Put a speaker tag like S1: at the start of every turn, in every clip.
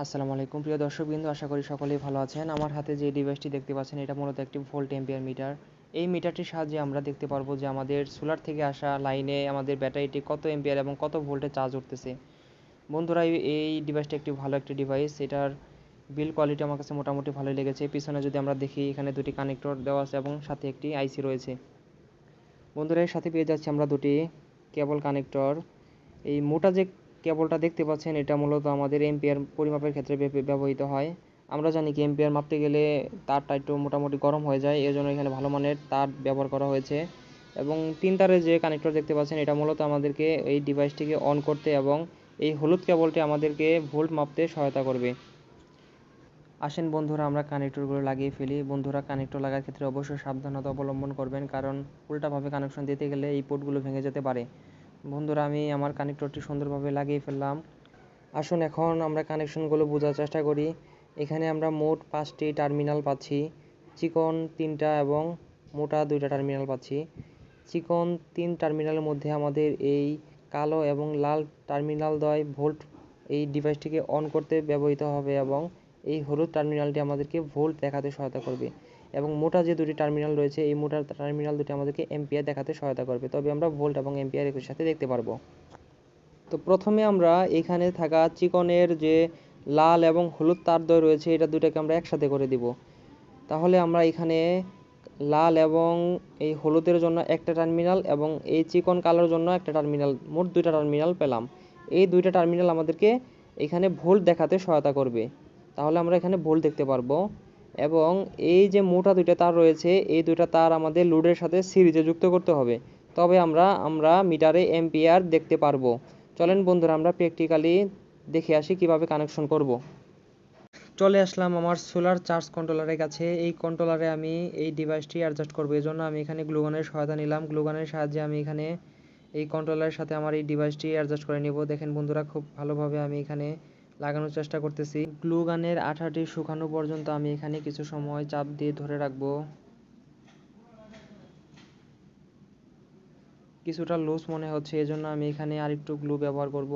S1: আসসালামু আলাইকুম। প্রিয় দর্শকবৃন্দ, আশা করি সকলেই ভালো আছেন। আমার হাতে যে ডিভাইসটি দেখতে পাচ্ছেন, এটা মূলত একটি ভোল্ট এম্পিয়ার মিটার। এই মিটারটির সাহায্যে আমরা দেখতে পারব যে আমাদের সোলার থেকে আসা লাইনে আমাদের ব্যাটারিটি কত এম্পিয়ার এবং কত ভোল্টে চার্জ উঠতেছে। বন্ধুরা, এই- ডিভাইসটি একটি ভালো একটি ডিভাইস। এটার বিল কোয়ালিটি আমার কাছে মোটামুটি ভালোই লেগেছে। পিছনে যদি আমরা দেখি, এখানে দুটি কানেক্টর দেওয়া আছে এবং সাথে একটি আইসি রয়েছে। বন্ধুরা, এর সাথে পেয়ে যাচ্ছি আমরা দুটি কেবল কানেক্টর। এই মোটা যে কেবলটা দেখতে পাচ্ছেন, এটা মূলত আমাদের এম্পিয়ার পরিমাপের ক্ষেত্রে ব্যবহৃত হয়। আমরা জানি কি এম্পিয়ার মাপতে গেলে তারটা একটু মোটামুটি গরম হয়ে যায় এর জন্য এখানে ভালো মানের তার ব্যবহার করা হয়েছে। এবং তিন তারের যে কানেক্টর দেখতে পাচ্ছেন, এটা মূলত আমাদেরকে এই ডিভাইসটিকে অন করতে এবং এই হলুদ কেবলটি আমাদেরকে ভোল্ট মাপতে সহায়তা করবে। আসেন বন্ধুরা, আমরা কানেক্টরগুলো লাগিয়ে ফেলি। বন্ধুরা কানেক্টর লাগার ক্ষেত্রে অবশ্যই সাবধানতা অবলম্বন করবেন, কারণ উল্টাভাবে কানেকশন দিতে গেলে এই পোর্টগুলো ভেঙে যেতে পারে। বন্ধুরা, আমি আমার কানেক্টরটি সুন্দরভাবে লাগিয়ে ফেললাম। আসুন এখন আমরা কানেকশনগুলো বোঝার চেষ্টা করি। এখানে আমরা মোট পাঁচটি টার্মিনাল পাচ্ছি। চিকন তিনটা এবং মোটা দুইটা টার্মিনাল পাচ্ছি। চিকন তিন টার্মিনালের মধ্যে আমাদের এই কালো এবং লাল টার্মিনাল দ্বয় ভোল্ট এই ডিভাইসটিকে অন করতে ব্যবহৃত হবে এবং এই হলুদ টার্মিনালটি আমাদেরকে ভোল্ট দেখাতে সহায়তা করবে। এবং মোটা যে দুটি টার্মিনাল রয়েছে, এই মোটা টার্মিনাল দুটি আমাদেরকে এম্পিয়ার দেখাতে সহায়তা করবে। তবে আমরা ভোল্ট এবং এম্পিয়ার একই সাথে দেখতে পারব। তো প্রথমে আমরা এখানে থাকা চিকনের যে লাল এবং হলুদ তার তারদ্বয় রয়েছে, এটা দুটাকে আমরা একসাথে করে দিব। তাহলে আমরা এখানে লাল এবং এই হলুদের জন্য একটা টার্মিনাল এবং এই চিকন কালোর জন্য একটা টার্মিনাল মোট দুইটা টার্মিনাল পেলাম। এই দুইটা টার্মিনাল আমাদেরকে এখানে ভোল্ট দেখাতে সহায়তা করবে। তাহলে আমরা এখানে ভোল্ট দেখতে পারব। এবং এই যে মোটা দুইটা তার রয়েছে, এই দুইটা তার আমাদের লোডের সাথে সিরিজে যুক্ত করতে হবে। তবে আমরা আমরা মিটারে এম্পিয়ার দেখতে পারব। চলেন বন্ধুরা, আমরা প্র্যাকটিক্যালি দেখে আসি কীভাবে কানেকশন করব। চলে আসলাম আমার সোলার চার্জ কন্ট্রোলারের কাছে। এই কন্ট্রোলারে আমি এই ডিভাইসটি অ্যাডজাস্ট করব। এই জন্য আমি এখানে গ্লুগানের সহায়তা নিলাম। গ্লুগানের সাহায্যে আমি এখানে এই কন্ট্রোলারের সাথে আমার এই ডিভাইসটি অ্যাডজাস্ট করে নিব। দেখেন বন্ধুরা, খুব ভালোভাবে আমি এখানে লাগানোর চেষ্টা করতেছি। গ্লু গানের আঠাটি শুকানো পর্যন্ত আমি এখানে কিছু সময় চাপ দিয়ে ধরে রাখব। কিছুটা লুজ মনে হচ্ছে, এজন্য আমি এখানে আরেকটু গ্লু ব্যবহার করব।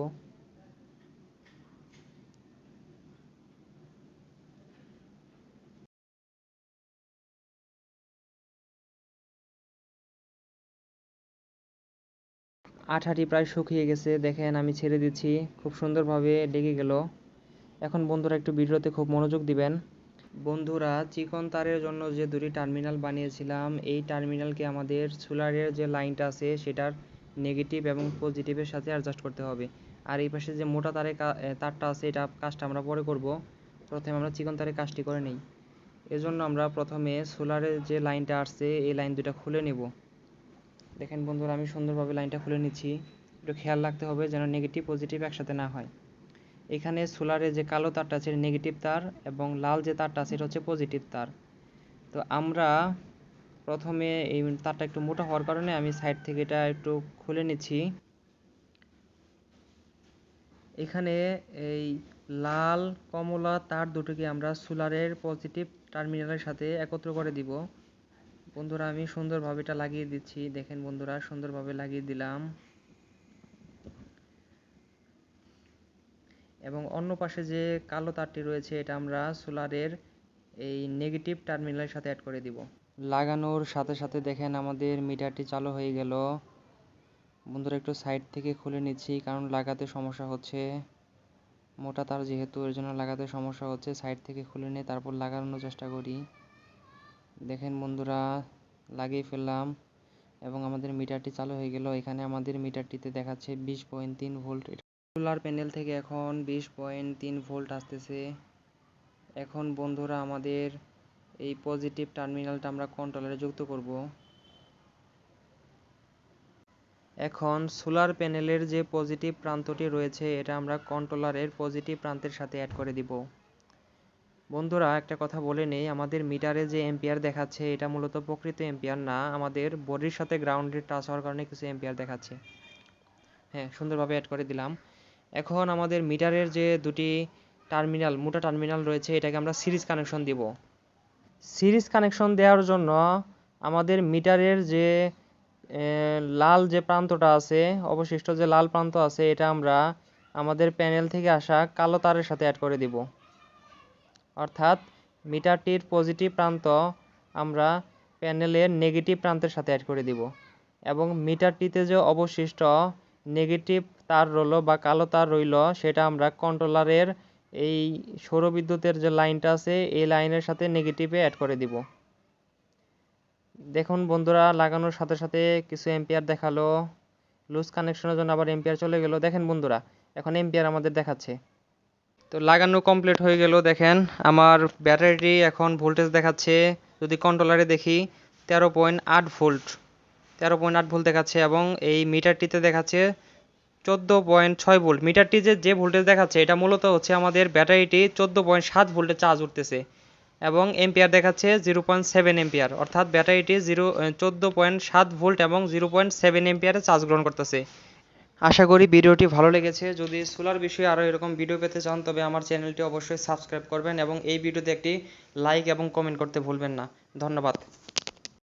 S1: আঠাটি প্রায় শুকিয়ে গেছে। দেখেন, আমি ছেড়ে দিচ্ছি। খুব সুন্দরভাবে লেগে গেল। এখন বন্ধুরা একটু ভিডিওতে খুব মনোযোগ দিবেন। বন্ধুরা, চিকন তারের জন্য যে দুটি টার্মিনাল বানিয়েছিলাম, এই টার্মিনালকে আমাদের সোলারের যে লাইনটা আছে, সেটার নেগেটিভ এবং পজিটিভের সাথে অ্যাডজাস্ট করতে হবে। আর এই পাশে যে মোটা তারের তারটা আছে, এটা কাজটা আমরা পরে করব। প্রথমে আমরা চিকন তারের কাজটি করে নিই। এজন্য আমরা প্রথমে সোলারের যে লাইনটা আসছে, এই লাইন দুটা খুলে নেব। দেখেন বন্ধুরা, আমি সুন্দরভাবে লাইনটা খুলে নিচ্ছি। একটু খেয়াল রাখতে হবে যেন নেগেটিভ পজিটিভ একসাথে না হয়। এখানে সোলারে যে কালো তারটা আছে নেগেটিভ তার এবং লাল যে তারটা আছে, এটা হচ্ছে পজিটিভ তার। তো আমরা প্রথমে এই তারটা একটু মোটা হওয়ার কারণে আমি সাইড থেকে এটা একটু খুলে নিচ্ছি। এখানে এই লাল, কমলা তার দুটোকে আমরা সোলারের পজিটিভ টার্মিনালের সাথে একত্র করে দিব। বন্ধুরা, আমি সুন্দরভাবে এটা লাগিয়ে দিচ্ছি। দেখেন বন্ধুরা সুন্দরভাবে লাগিয়ে দিলাম। এবং অন্য পাশে যে কালো তারটি রয়েছে, এটা আমরা সোলারের এই নেগেটিভ টার্মিনালের সাথে অ্যাড করে দিব। লাগানোর সাথে সাথে দেখেন আমাদের মিটারটি চালু হয়ে গেল। বন্ধুরা, একটু সাইড থেকে খুলে নিচ্ছি, কারণ লাগাতে সমস্যা হচ্ছে। মোটা তার যেহেতু, এর জন্য লাগাতে সমস্যা হচ্ছে। সাইড থেকে খুলে নিয়ে তারপর লাগানোর চেষ্টা করি। দেখেন বন্ধুরা, লাগিয়ে ফেললাম এবং আমাদের মিটারটি চালু হয়ে গেল। এখানে আমাদের মিটারটিতে দেখাচ্ছে বিশ পয়েন্ট তিন ভোল্ট। সোলার প্যানেল থেকে এখন বিশ পয়েন্ট তিন ভোল্ট আসতেছে। এখন বন্ধুরা, আমাদের এই পজিটিভ টার্মিনালটা আমরা কন্ট্রোলারে যুক্ত করব। এখন সোলার প্যানেলের যে পজিটিভ প্রান্তটি রয়েছে, এটা আমরা কন্ট্রোলারের পজিটিভ প্রান্তের সাথে অ্যাড করে দিব। বন্ধুরা, একটা কথা বলে নেই, আমাদের মিটারে যে এম্পিয়ার দেখাচ্ছে, এটা মূলত প্রকৃত এম্পিয়ার না, আমাদের বডির সাথে গ্রাউন্ডের টাচ হওয়ার কারণে কিছু এম্পিয়ার দেখাচ্ছে। হ্যাঁ সুন্দরভাবে অ্যাড করে দিলাম। এখন আমাদের মিটারের যে দুটি টার্মিনাল মোটা টার্মিনাল রয়েছে, এটাকে আমরা সিরিজ কানেকশন দিব। সিরিজ কানেকশন দেওয়ার জন্য আমাদের মিটারের যে লাল যে প্রান্তটা আছে, অবশিষ্ট যে লাল প্রান্ত আছে, এটা আমরা আমাদের প্যানেল থেকে আসা কালো তারের সাথে অ্যাড করে দিব। অর্থাৎ মিটারটির পজিটিভ প্রান্ত আমরা প্যানেলের নেগেটিভ প্রান্তের সাথে অ্যাড করে দিব। এবং মিটারটিতে যে অবশিষ্ট নেগেটিভ তার রইল বা কালো তার রইল, সেটা আমরা কন্ট্রোলারের এই সৌরবিদ্যুতের যে লাইনটা আছে, এই লাইনের সাথে নেগেটিভে অ্যাড করে দিব। দেখুন বন্ধুরা, লাগানোর সাথে সাথে কিছু এম্পিয়ার দেখাল। লুজ কানেকশনের জন্য আবার এম্পিয়ার চলে গেল। দেখেন বন্ধুরা, এখন এম্পিয়ার আমাদের দেখাচ্ছে। তো লাগানো কমপ্লিট হয়ে গেল, দেখেন। আমার ব্যাটারিটি এখন ভোল্টেজ দেখাচ্ছে, যদি কন্ট্রোলারে দেখি, তেরো পয়েন্ট আট ভোল্ট তেরো পয়েন্ট আট ভোল্ট দেখাচ্ছে এবং এই মিটারটিতে দেখাচ্ছে চোদ্দ পয়েন্ট ছয় ভোল্ট মিটারটি যে যে ভোল্টেজ দেখাচ্ছে, এটা মূলত হচ্ছে আমাদের ব্যাটারিটি চোদ্দ পয়েন্ট সাত ভোল্টে চার্জ উঠতেছে এবং এম্পিয়ার দেখাচ্ছে জিরো পয়েন্ট সেভেন এম্পিয়ার অর্থাৎ ব্যাটারিটি জিরো চোদ্দ পয়েন্ট সাত ভোল্ট এবং জিরো পয়েন্ট সেভেন এম্পিয়ারে চার্জ গ্রহণ করতেছে। আশা করি ভিডিওটি ভালো লেগেছে। যদি সোলার বিষয়ে আরও এরকম ভিডিও পেতে চান, তবে আমার চ্যানেলটি অবশ্যই সাবস্ক্রাইব করবেন এবং এই ভিডিওতে একটি লাইক এবং কমেন্ট করতে ভুলবেন না। ধন্যবাদ।